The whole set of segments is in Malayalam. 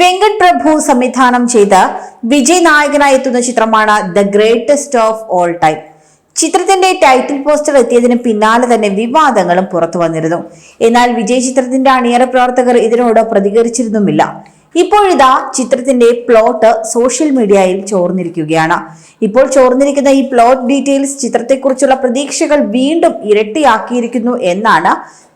വെങ്കട് പ്രഭു സംവിധാനം ചെയ്ത വിജയ് നായകനായി എത്തുന്ന ചിത്രമാണ് the greatest of all time ചിത്രത്തിന്റെ ടൈറ്റിൽ പോസ്റ്റർ എത്തിയതിന് പിന്നാലെ തന്നെ വിവാദങ്ങളും പുറത്തു വന്നിരുന്നു. എന്നാൽ വിജയ് ചിത്രത്തിന്റെ അണിയറ പ്രവർത്തകർ ഇതിനോട് പ്രതികരിച്ചിരുന്നുമില്ല. ഇപ്പോഴിതാ ചിത്രത്തിന്റെ പ്ലോട്ട് സോഷ്യൽ മീഡിയയിൽ ചോർന്നിരിക്കുകയാണ്. ഇപ്പോൾ ചോർന്നിരിക്കുന്ന ഈ പ്ലോട്ട് ഡീറ്റെയിൽസ് ചിത്രത്തെക്കുറിച്ചുള്ള പ്രതീക്ഷകൾ വീണ്ടും ഇരട്ടിയാക്കിയിരിക്കുന്നു എന്നാണ്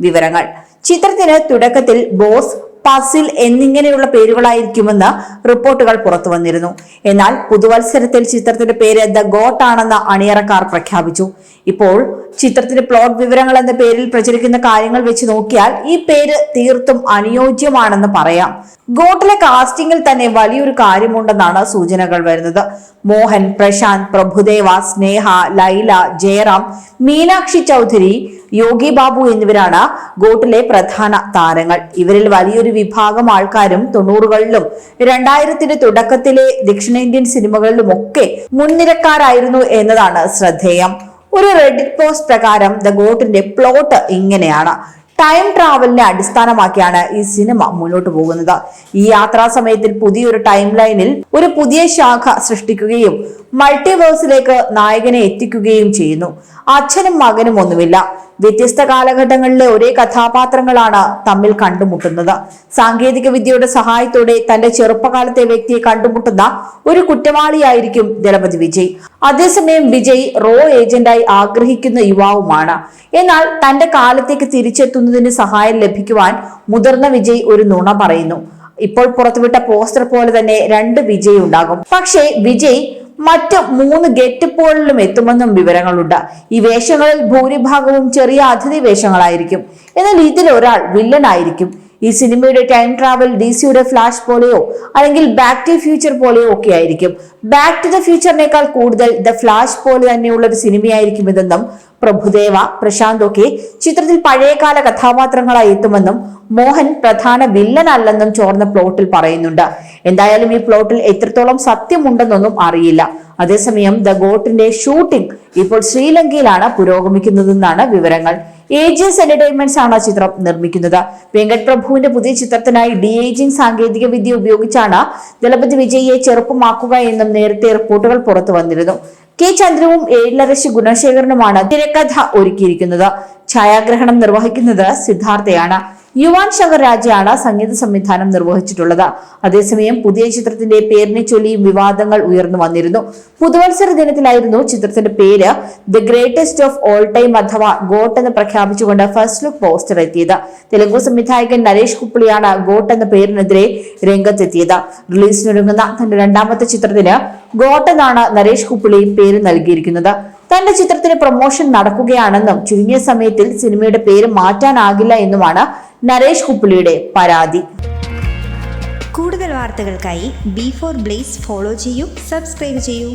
വിവരങ്ങൾ. ചിത്രത്തിന് തുടക്കത്തിൽ ബോസ് പസിൽ എന്നിങ്ങനെയുള്ള പേരുകളായിരിക്കുമെന്ന് റിപ്പോർട്ടുകൾ പുറത്തു വന്നിരുന്നു. എന്നാൽ പുതുവത്സരത്തിൽ ചിത്രത്തിന്റെ പേര് ദ ഗോട്ട് ആണെന്ന് അണിയറക്കാർ പ്രഖ്യാപിച്ചു. ഇപ്പോൾ ചിത്രത്തിന്റെ പ്ലോട്ട് വിവരങ്ങൾ എന്ന പേരിൽ പ്രചരിക്കുന്ന കാര്യങ്ങൾ വെച്ച് നോക്കിയാൽ ഈ പേര് തീർത്തും അനുയോജ്യമാണെന്ന് പറയാം. ഗോട്ടിലെ കാസ്റ്റിംഗിൽ തന്നെ വലിയൊരു കാര്യമുണ്ടെന്നാണ് സൂചനകൾ വരുന്നത്. മോഹൻ പ്രശാന്ത് പ്രഭുദേവ സ്നേഹ ലൈല ജയറാം മീനാക്ഷി ചൗധരി യോഗി ബാബു എന്നിവരാണ് ഗോട്ടിലെ പ്രധാന താരങ്ങൾ. ഇവരിൽ വലിയൊരു വിഭാഗം ആൾക്കാരും തൊണ്ണൂറുകളിലും രണ്ടായിരത്തിന്റെ തുടക്കത്തിലെ ദക്ഷിണേന്ത്യൻ സിനിമകളിലുമൊക്കെ മുൻനിരക്കാരായിരുന്നു എന്നതാണ് ശ്രദ്ധേയം. ഒരു റെഡിറ്റ് പോസ്റ്റ് പ്രകാരം ദ ഗോട്ടിന്റെ പ്ലോട്ട് ഇങ്ങനെയാണ്. ടൈം ട്രാവലിനെ അടിസ്ഥാനമാക്കിയാണ് ഈ സിനിമ മുന്നോട്ട് പോകുന്നത്. ഈ യാത്രാ സമയത്തിൽ പുതിയൊരു ടൈം ലൈനിൽ ഒരു പുതിയ ശാഖ സൃഷ്ടിക്കുകയും മൾട്ടിവേഴ്സിലേക്ക് നായകനെ എത്തിക്കുകയും ചെയ്യുന്നു. അച്ഛനും മകനും ഒന്നുമില്ല. വ്യത്യസ്ത കാലഘട്ടങ്ങളിലെ ഒരേ കഥാപാത്രങ്ങളാണ് തമ്മിൽ കണ്ടുമുട്ടുന്നത്. സാങ്കേതിക വിദ്യയുടെ സഹായത്തോടെ തന്റെ ചെറുപ്പകാലത്തെ വ്യക്തിയെ കണ്ടുമുട്ടുന്ന ഒരു കുറ്റവാളിയായിരിക്കും ദളപതി വിജയ്. അതേസമയം വിജയ് റോ ഏജന്റായി ആഗ്രഹിക്കുന്ന യുവാവുമാണ്. എന്നാൽ തന്റെ കാലത്തേക്ക് തിരിച്ചെത്തുന്നതിന് സഹായം ലഭിക്കുവാൻ മുതിർന്ന വിജയ് ഒരു നുണ പറയുന്നു. ഇപ്പോൾ പുറത്തുവിട്ട പോസ്റ്റർ പോലെ തന്നെ രണ്ട് വിജയ് ഉണ്ടാകും പക്ഷേ വിജയ് മറ്റ് മൂന്ന് ഗെറ്റ് പോളിലും എത്തുമെന്നും വിവരങ്ങളുണ്ട്. ഈ വേഷങ്ങളിൽ ഭൂരിഭാഗവും ചെറിയ അതിഥി വേഷങ്ങളായിരിക്കും. എന്നാൽ ഇതിൽ ഒരാൾ വില്ലൻ ആയിരിക്കും. ഈ സിനിമയുടെ ടൈം ട്രാവൽ ഡി സിയുടെ ഫ്ലാഷ് പോലെയോ അല്ലെങ്കിൽ ബാക്ക് ടു ഫ്യൂച്ചർ പോലെയോ ഒക്കെ ആയിരിക്കും. ബാക്ക് ടു ദ ഫ്യൂച്ചറിനേക്കാൾ കൂടുതൽ ദ ഫ്ലാഷ് പോലെ തന്നെയുള്ള ഒരു സിനിമയായിരിക്കും ഇതെന്നും പ്രഭുദേവ പ്രശാന്ത് ഒക്കെ ചിത്രത്തിൽ പഴയകാല കഥാപാത്രങ്ങളായി എത്തുമെന്നും മോഹൻ പ്രധാന വില്ലൻ അല്ലെന്നും ചോർന്ന പ്ലോട്ടിൽ പറയുന്നുണ്ട്. എന്തായാലും ഈ പ്ലോട്ടിൽ എത്രത്തോളം സത്യമുണ്ടെന്നൊന്നും അറിയില്ല. അതേസമയം ദ ഗോട്ടിന്റെ ഷൂട്ടിംഗ് ഇപ്പോൾ ശ്രീലങ്കയിലാണ് പുരോഗമിക്കുന്നതെന്നാണ് വിവരങ്ങൾ. ഏജിയസ് എന്റർടൈൻമെന്റ്സ് ആണ് ചിത്രം നിർമ്മിക്കുന്നത്. വെങ്കട് പ്രഭുവിന്റെ പുതിയ ചിത്രത്തിനായി ഡി ഏജിംഗ് സാങ്കേതിക വിദ്യ ഉപയോഗിച്ചാണ് ദളപതി വിജയിയെ ചെറുപ്പമാക്കുക എന്നും നേരത്തെ റിപ്പോർട്ടുകൾ പുറത്തു വന്നിരുന്നു. കെ ചന്ദ്രവും ഏഴിലരശി ഗുണശേഖരനുമാണ് തിരക്കഥ ഒരുക്കിയിരിക്കുന്നത്. ഛായാഗ്രഹണം നിർവഹിക്കുന്നത് സിദ്ധാർത്ഥയാണ്. യുവാൻ ശങ്കർ രാജയാണ് സംഗീത സംവിധാനം നിർവഹിച്ചിട്ടുള്ളത്. അതേസമയം പുതിയ ചിത്രത്തിന്റെ പേരിനെ ചൊല്ലി വിവാദങ്ങൾ ഉയർന്നു വന്നിരുന്നു. പുതുവത്സര ദിനത്തിലായിരുന്നു ചിത്രത്തിന്റെ പേര് the greatest of all time അഥവാ ഗോട്ട് എന്ന് പ്രഖ്യാപിച്ചുകൊണ്ട് ഫസ്റ്റ് ലുക്ക് പോസ്റ്റർ എത്തിയത്. തെലുങ്കു സംവിധായകൻ നരേഷ് കുപ്പിളിയാണ് ഗോട്ട് എന്ന പേരിനെതിരെ രംഗത്തെത്തിയത്. റിലീസിനൊരുങ്ങുന്ന തന്റെ രണ്ടാമത്തെ ചിത്രത്തിന് ഗോട്ട് എന്നാണ് നരേഷ് കുപ്പിളി പേര് നൽകിയിരിക്കുന്നത്. തന്റെ ചിത്രത്തിന് പ്രൊമോഷൻ നടക്കുകയാണെന്നും ചുരുങ്ങിയ സമയത്തിൽ സിനിമയുടെ പേര് മാറ്റാനാകില്ല എന്നുമാണ് നരേഷ് കുപ്പിളിയുടെ പരാതി. കൂടുതൽ വാർത്തകൾക്കായി ബി ഫോർ ബ്ലേസ് ഫോളോ ചെയ്യൂ സബ്സ്ക്രൈബ് ചെയ്യൂ.